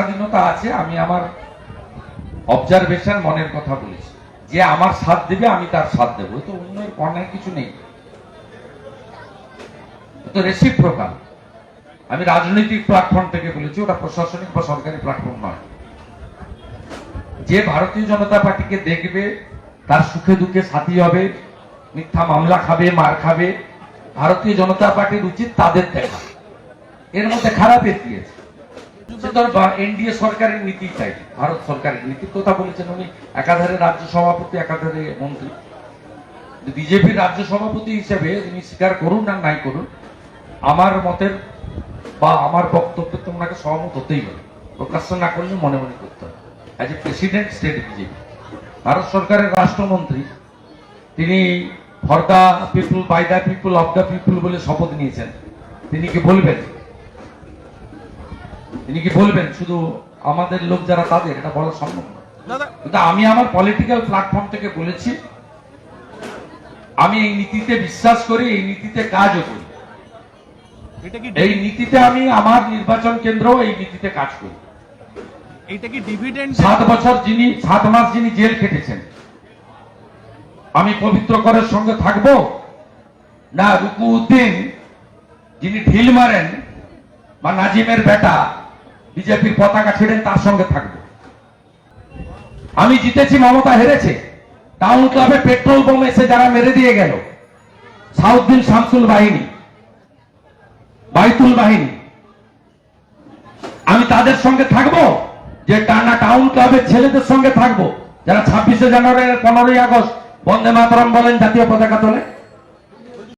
স্বাধীনতা আছে, আমি আমার অবজারভেশন মনের কথা বলেছি। যে আমার সাথ দেবে, আমি তার সাথ দেবো। তো অন্যের কর্ণের কিছু নেই। তো রেসিপ্রোকাল আমি রাজনৈতিক প্ল্যাটফর্ম থেকে বলেছি, ওটা প্রশাসনিক বা সরকারি প্ল্যাটফর্ম নয়। যে ভারতীয় জনতা পার্টিকে দেখবে, তার সুখে দুঃখে সাথী হবে, মিথ্যা মামলা খাবে, মার খাবে, ভারতীয় জনতা পার্টির উচিত তাদের দেখা। এর মধ্যে খারাপ এর এনডিএ সরকারের নীতিটাই ভারত সরকারের নীতির কথা বলেছেন উনি, একাধারে রাজ্য সভাপতি, একাধারে মন্ত্রী। বিজেপির রাজ্য সভাপতি হিসেবে তিনি স্বীকার করুন নাই করুন, আমার মতের বা আমার বক্তব্যে সহমত হতেই হবে। প্রকাশ্য না করলে মনে মনে করতে হবে। As a president state BJP. Bharat সরকারের রাষ্ট্রমন্ত্রী, তিনি for the people by the people of the people বলে শপথ নিয়েছেন। তিনি কি বলবেন? তিনি কি বলবেন শুধু আমাদের লোক যারা তাদের এটা বলা সম্ভব না কিন্তু আমি আমার পলিটিক্যাল প্ল্যাটফর্ম থেকে বলেছি আমি এই নীতিতে বিশ্বাস করি এই নীতিতে কাজও করি। এই নীতিতে আমি আমার নির্বাচন কেন্দ্র এই নীতিতে কাজ করি। এটা কি ডিভিডেন্ড সাত বছর যিনি সাত মাস যিনি জেল খেটেছেন আমি পবিত্র করের সঙ্গে থাকব? না রুকু উদ্দিন যিনি ঢিল মারেন বা নাজিমের বেটা বিজেপির পতাকা ছেড়েন, তার সঙ্গে থাকব। আমি জিতেছি, মমতা হেরেছে। টাউন ক্লাবে পেট্রোল বোম এসে যারা মেরে দিয়ে গেল। সাউদ্দিন শামসুল বাহিনী, বাইতুল বাহিনী। আমি তাদের সঙ্গে থাকব, যে টানা টাউন ক্লাবের ছেলেদের সঙ্গে থাকব। যারা ছাব্বিশে জানুয়ারি, পনেরোই আগস্ট বন্দে মাতরম বলেন জাতীয় পতাকা তোলে।